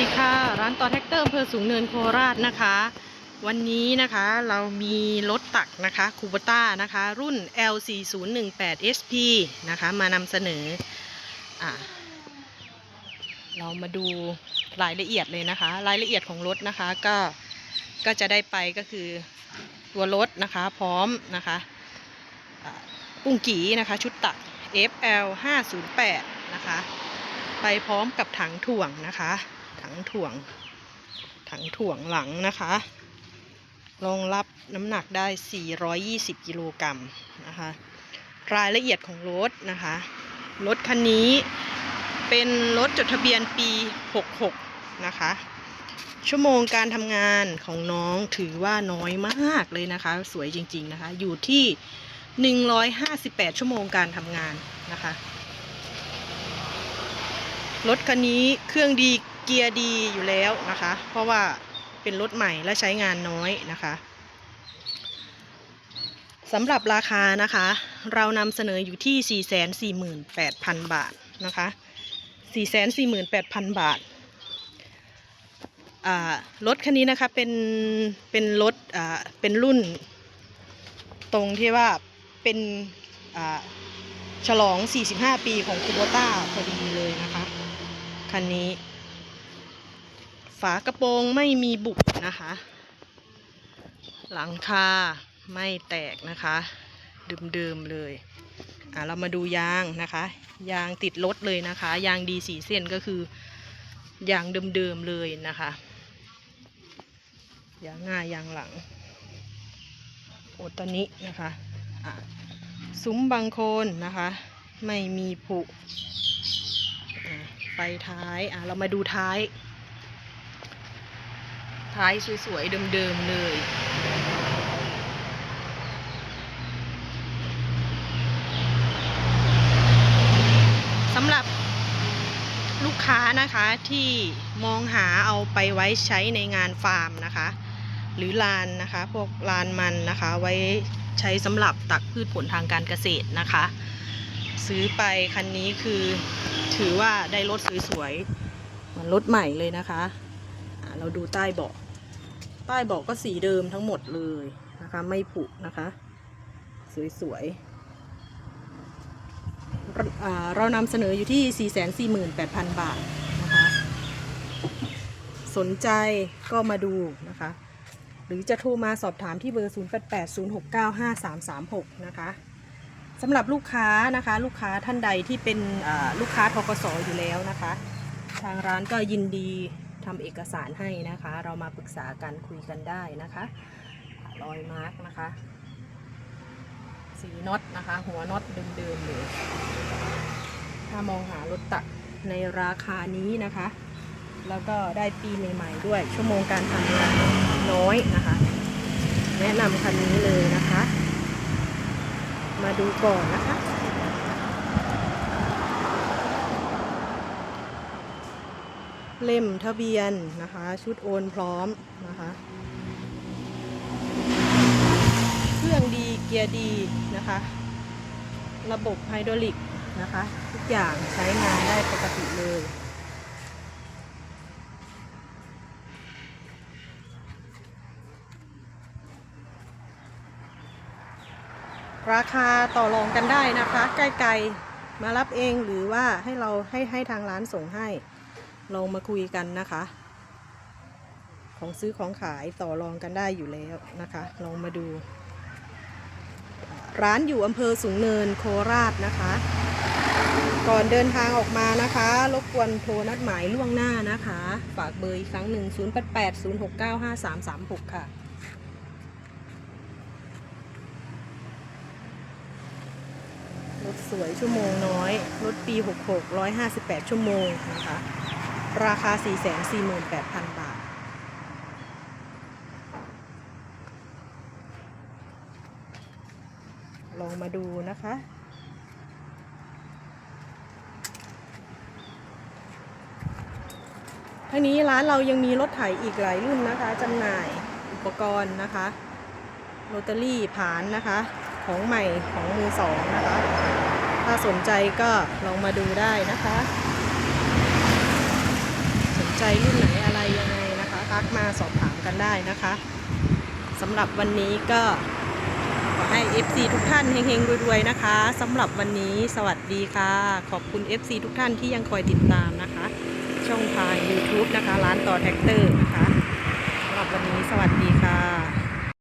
ดีค่ะ ร้านต่อแท็กเตอร์อำเภอสูงเนินโคราชนะคะ วันนี้นะคะเรามีรถตักนะคะคูปต้านะคะ รุ่น L4018SP นะคะมานำเสนออะเรามาดูรายละเอียดเลยนะคะ รายละเอียดของรถนะคะก็ก็จะได้ไปก็คือตัวรถนะคะพร้อมนะคะอะปุ้งกีนะคะชุดตัก FL 508 นะคะไปพร้อมกับถังถ่วงนะคะ ถังถ่วง ถังถ่วงหลังนะคะรองรับน้ำหนักได้ 420 กิโลกรัมนะคะ รายละเอียดของรถนะคะ รถคันนี้เป็นรถจดทะเบียนปี 66 นะคะ ชั่วโมงการทำงานของน้องถือว่าน้อยมากเลยนะคะ สวยจริง ๆ นะคะ อยู่ที่ 158 ชั่วโมงการทำงานนะคะ รถคันนี้เครื่องดี เกียร์ดีอยู่แล้วนะคะ เพราะว่าเป็นรถใหม่และใช้งานน้อยนะคะสำหรับราคานะคะ เรานำเสนออยู่ที่ 448,000 บาทนะคะ 448,000 บาทอ่ารถคันนี้นะคะเป็นเป็นรถเป็นรุ่น ตรงที่ว่าเป็นอ่าฉลอง 45 ปีของคูโบต้าพอดีเลยนะคะ คันนี้ ฝากระโปรงไม่มีบุบนะคะ หลังคาไม่แตกนะคะเดิมๆเลยอะเรามาดูยางนะคะ ยางติดรถเลยนะคะ ยางดีสีเส้นก็คือยางเดิมๆเลยนะคะยางหน้ายางหลังโอตอนนี้นะคะอะซุ้มบางโคนนะคะ ไม่มีผุไฟท้ายอะเรามาดูท้าย ท้ายสวยๆ เดิมๆ เลย สำหรับลูกค้านะคะที่มองหาเอาไปไว้ใช้ในงานฟาร์มนะคะ หรือลานนะคะ พวกลานมันนะคะ ไว้ใช้สำหรับตักพืชผลทางการเกษตรนะคะ ซื้อไปคันนี้คือถือว่าได้รถสวยๆเหมือนรถใหม่เลยนะคะอะเราดูใต้เบาะ ใต้เบาะก็สีเดิมทั้งหมดเลยนะคะ ไม่ผุนะคะ สวยๆเราอ่าเรานำเสนออยู่ที่ 448,000 บาทนะคะ สนใจก็มาดูนะคะ หรือจะโทรมาสอบถามที่เบอร์ 0880695336 นะคะสำหรับลูกค้านะคะ ลูกค้าท่านใดที่เป็นลูกค้าทกสออยู่แล้วนะคะ ทางร้านก็ยินดี ทำเอกสารให้นะคะ เรามาปรึกษากันคุยกันได้นะคะรอยมาร์กนะคะสีน็อตนะคะ หัวน็อตเดิมๆเลยถ้ามองหารถตักในราคานี้นะคะ แล้วก็ได้ปีใหม่ๆด้วย ชั่วโมงการทำงานน้อยนะคะ แนะนำคันนี้เลยนะคะ มาดูก่อนนะคะ เล่มทะเบียนนะคะ ชุดโอนพร้อมนะคะ เครื่องดีเกียร์ดีนะคะ ระบบไฮดรอลิกนะคะ ทุกอย่างใช้งานได้ปกติเลยราคาต่อรองกันได้นะคะ ใกล้ๆมารับเองหรือว่าให้เราให้ให้ทางร้านส่งให้ ลองมาคุยกันนะคะ ของซื้อของขายต่อรองกันได้อยู่แล้วนะคะ ลองมาดู ร้านอยู่อำเภอสูงเนินโคราชนะคะ ก่อนเดินทางออกมานะคะ รบกวนโทรนัดหมายล่วงหน้านะคะ ฝากเบอร์อีกครั้งหนึ่ง088 069 5336 ค่ะรถสวยชั่วโมงน้อย รถปี 66 158 ชั่วโมงนะคะ ราคา 448,000 บาท ลองมาดูนะคะ ทั้งนี้ร้านเรายังมีรถไถอีกหลายรุ่นนะคะจำหน่ายอุปกรณ์นะคะโรตารี่ผานนะคะ ของใหม่ของมือสองนะคะ ถ้าสนใจก็ลองมาดูได้นะคะ ใจรุ่นไหนทักมาสอบถามกันได้นะคะสำหรับวันนี้ก็ขอให้ FC ทุกท่านเฮงๆรวยๆนะคะสำหรับวันนี้สวัสดีค่ะ ขอบคุณ FC ทุกท่านที่ยังคอยติดตามนะคะ ช่องทาง YouTube นะคะ ร้านต่อแท็กเตอร์นะคะสำหรับวันนี้สวัสดีค่ะ